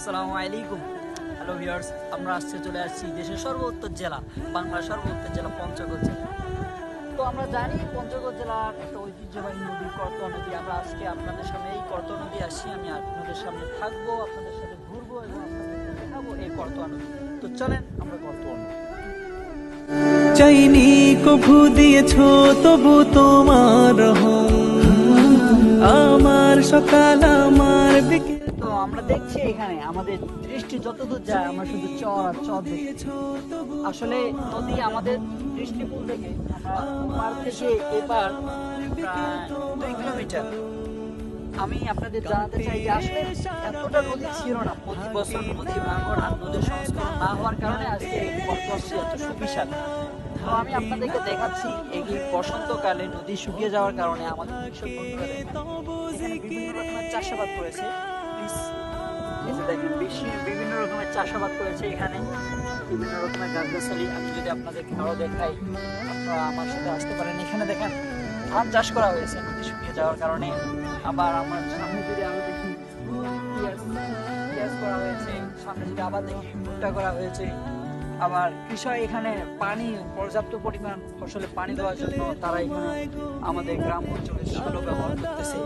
আসসালামু আলাইকুম। Hello viewers আমরা আজকে চলে আসছি দেশের সর্বোত্তর জেলা, বাংলার সর্বোত্তর জেলা পঞ্চগড় জেলা। তো আমরা জানি পঞ্চগড় জেলার একটা ঐতিহ্যবাহী নদী করতোয়া নদী। আমরা আজকে আপনাদের সামনে এই করতোয়া নদী আসছি, আমি আপনাদের সামনে থাকব, আপনাদের সাথে ঘুরবো এবং আপনাদের দেখাবো এই করতোয়া নদী। তো চলেন আমরা করতোয়া নদী। চাইনি কভু দিয়েছ, তবু তোমার আমার সকাল আমার বিকেল। আমরা দেখছি এখানে, আমাদের দৃষ্টি যতদূর যায়, আমরা শুধু চর চর আসলে নদী আমাদের দৃষ্টিকোণ থেকে পার থেকে প্রায় দুই কিলোমিটার। আমি আপনাদের জানাতে চাই যে আসলে এতটা নদী ছিল না, প্রতি বছর নদী ভাঙন নদীর সংস্করণ না হওয়ার কারণে আজকে এই এত সুবিশাল। তো আমি আপনাদেরকে দেখাচ্ছি এই বসন্তকালে নদী শুকিয়ে যাওয়ার কারণে আমাদের বন্ধুরা বিভিন্ন রকমের চাষাবাদ করেছে। চাষাবাদ করেছে এখানে। বিভিন্ন রকমের যদি আমার সাথে আসতে পারেন। এখানে দেখেন ধান চাষ করা হয়েছে যাওয়ার কারণে। আবার আমার সামনে যদি দেখি হয়েছে। সামনে যদি আবার দেখি, ভুট্টা করা হয়েছে। আবার কৃষক এখানে পানি, পর্যাপ্ত পরিমাণ ফসলে পানি দেওয়ার জন্য তারা এখানে আমাদের গ্রাম অঞ্চলে সেগুলো ব্যবহার করতেছে।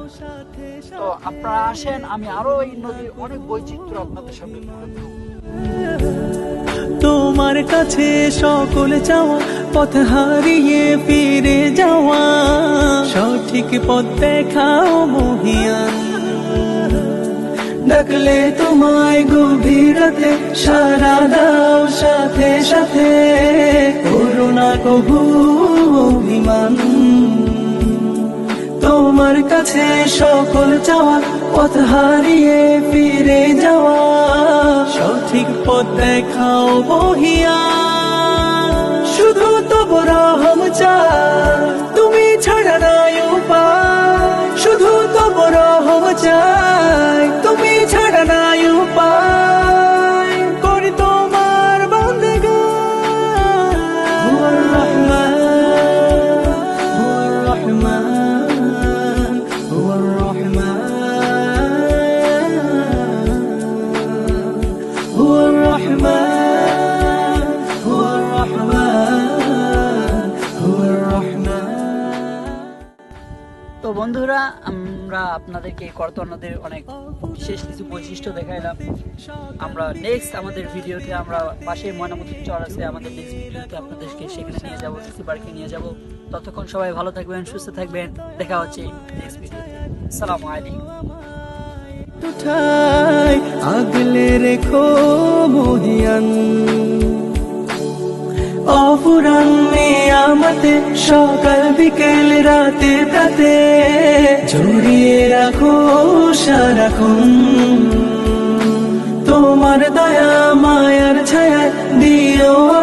তো আপনারা আসেন, আমি আরও এই নদীর অনেক বৈচিত্র্য আপনাদের সামনে তোমার কাছে সকল চাওয়া, পথ হারিয়ে ফিরে যাওয়া, সঠিক পথ দেখাও মহিয়ান। ডাকলে তোমায় গভীরতে সারা দাও সাথে সাথে করুণা কভু অভিমান তোমার কাছে সকল চাওয়া পথ হারিয়ে ফিরে যাওয়া সঠিক পথ দেখাও বহিয়া শুধু তো রহম চা তুমি ছাড়া বন্ধুরা, আমরা আপনাদেরকে করতোয়া অনেক বিশেষ কিছু বৈশিষ্ট্য দেখাইলাম। আমরা নেক্সট আমাদের ভিডিওতে আমরা পাশে ময়নামতি চর আছে, আমাদের নেক্সট ভিডিওতে আপনাদেরকে সেখানে নিয়ে যাব সিসি পার্কে নিয়ে যাব। ততক্ষণ সবাই ভালো থাকবেন, সুস্থ থাকবেন। দেখা হচ্ছে নেক্সট ভিডিওতে। আসসালামু আলাইকুম। আগলে রেখো মহিয়ান। অপুরান নিয়ামতে সকাল বিকেল রাতে তাতে জড়িয়ে রাখো সারাক্ষণ তোমার দয়া মায়ার ছায়া দিও